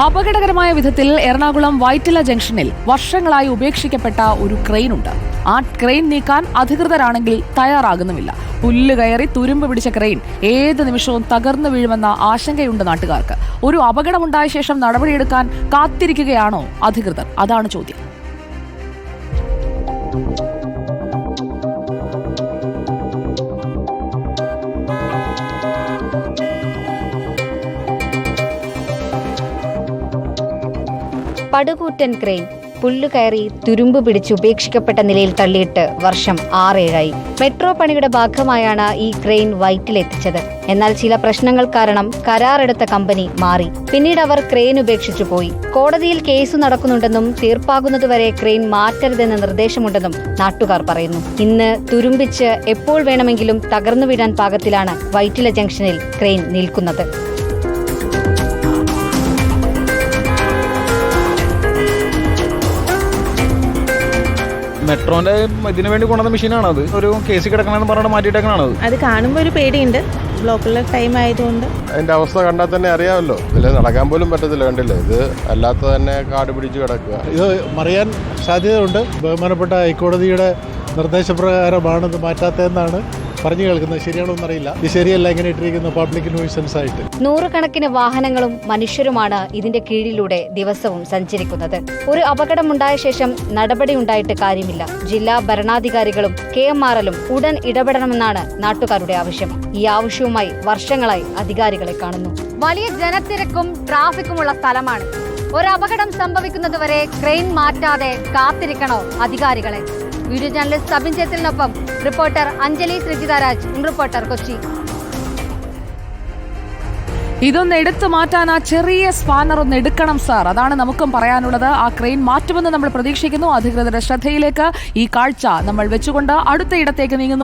അപകടകരമായ വിധത്തിൽ എറണാകുളം വൈറ്റില ജംഗ്ഷനിൽ വർഷങ്ങളായി ഉപേക്ഷിക്കപ്പെട്ട ഒരു ക്രെയിൻ ഉണ്ട് ആ ക്രെയിൻ നീക്കാൻ അധികൃതരാണെങ്കിൽ തയ്യാറാകുന്നുമില്ല. പുല്ല് കയറി തുരുമ്പ് പിടിച്ച ക്രെയിൻ ഏത് നിമിഷവും തകർന്നു വീഴുമെന്ന ആശങ്കയുണ്ട് നാട്ടുകാർക്ക്. ഒരു അപകടമുണ്ടായ ശേഷം നടപടിയെടുക്കാൻ കാത്തിരിക്കുകയാണോ അധികൃതർ? അതാണ് ചോദ്യം. പടുകൂറ്റൻ ക്രെയിൻ. പുല്ലുകയറി തുരുമ്പ് പിടിച്ച് ഉപേക്ഷിക്കപ്പെട്ട നിലയിൽ തള്ളിയിട്ട് വർഷം ആറേഴായി. മെട്രോ പണിയുടെ ഭാഗമായാണ് ഈ ക്രെയിൻ വൈറ്റിലെത്തിച്ചത് എന്നാൽ ചില പ്രശ്നങ്ങൾ കാരണം കരാറെടുത്ത കമ്പനി മാറി. പിന്നീട് അവർ ക്രെയിൻ ഉപേക്ഷിച്ചു പോയി. കോടതിയിൽ കേസ് നടക്കുന്നുണ്ടെന്നും തീർപ്പാകുന്നതുവരെ ക്രെയിൻ മാറ്റരുതെന്ന നിർദ്ദേശമുണ്ടെന്നും നാട്ടുകാർ പറയുന്നു. ഇന്ന് തുരുമ്പിച്ച് എപ്പോൾ വേണമെങ്കിലും തകർന്നു വീഴാൻ പാകത്തിലാണ് വൈറ്റില ജംഗ്ഷനിൽ ക്രെയിൻ നിൽക്കുന്നത്. മെട്രോന്റെ ഇതിനു വേണ്ടി കൊണ്ടുവന്ന മെഷീനാണ് അത്. ഒരു കേസിൽ കിടക്കണമെന്ന് പറഞ്ഞിട്ട് മാറ്റിയിട്ടേക്കണത് അത് കാണുമ്പോൾ ഒരു പേടിയുണ്ട്. ബ്ലോക്കുള്ള ടൈം ആയതുകൊണ്ട്. അതിന്റെ അവസ്ഥ കണ്ടാൽ തന്നെ അറിയാമല്ലോ. ഇതിൽ നടക്കാൻ പോലും പറ്റത്തില്ല കണ്ടില്ലേ? ഇത് അല്ലാത്ത തന്നെ കാട് പിടിച്ച് കിടക്കുക. ഇത് മറിയാൻ സാധ്യതയുണ്ട്. ബഹുമാനപ്പെട്ട ഹൈക്കോടതിയുടെ നിർദ്ദേശപ്രകാരമാണ് ഇത് മാറ്റാത്തതെന്നാണ് പറഞ്ഞു കേൾക്കുന്നത് ശരിയാണോ എന്നറിയില്ല ഇത് ശരിയല്ല ഇങ്ങനെ ഇട്ടിരിക്കുന്ന പബ്ലിക് ന്യൂസൻസ് ആയിട്ട്. നൂറുകണക്കിന് വാഹനങ്ങളും മനുഷ്യരുമാണ് ഇതിന്റെ കീഴിലൂടെ ദിവസവും സഞ്ചരിക്കുന്നത്. ഒരു അപകടമുണ്ടായ ശേഷം നടപടി ഉണ്ടായിട്ട് കാര്യമില്ല. ജില്ലാ ഭരണാധികാരികളും കെ എം ആർ എല്ലും ഉടൻ ഇടപെടണമെന്നാണ് നാട്ടുകാരുടെ ആവശ്യം. ഈ ആവശ്യവുമായി വർഷങ്ങളായി അധികാരികളെ കാണുന്നു. വലിയ ജനത്തിരക്കും ട്രാഫിക്കുമുള്ള സ്ഥലമാണ്. ഒരു അപകടം സംഭവിക്കുന്നതുവരെ ക്രെയിൻ മാറ്റാതെ കാത്തിരിക്കണോ അധികാരികളെ? വീഡിയോ ജേർണലിസ്റ്റ് സബിൻ ചേത്തലിനൊപ്പം റിപ്പോർട്ടർ അഞ്ജലി ശ്രീജിതാരാജ് റിപ്പോർട്ടർ കൊച്ചി. ഇതൊന്ന് എടുത്തു മാറ്റാൻ ആ ചെറിയ സ്പാനർ ഒന്ന് എടുക്കണം സാർ. അതാണ് നമുക്കും പറയാനുള്ളത്. ആ ക്രെയിൻ മാറ്റുമെന്ന് നമ്മൾ പ്രതീക്ഷിക്കുന്നു. അധികൃതരുടെ ശ്രദ്ധയിലേക്ക് ഈ കാഴ്ച നമ്മൾ വെച്ചുകൊണ്ട് അടുത്ത ഇടത്തേക്ക് നീങ്ങുന്നു.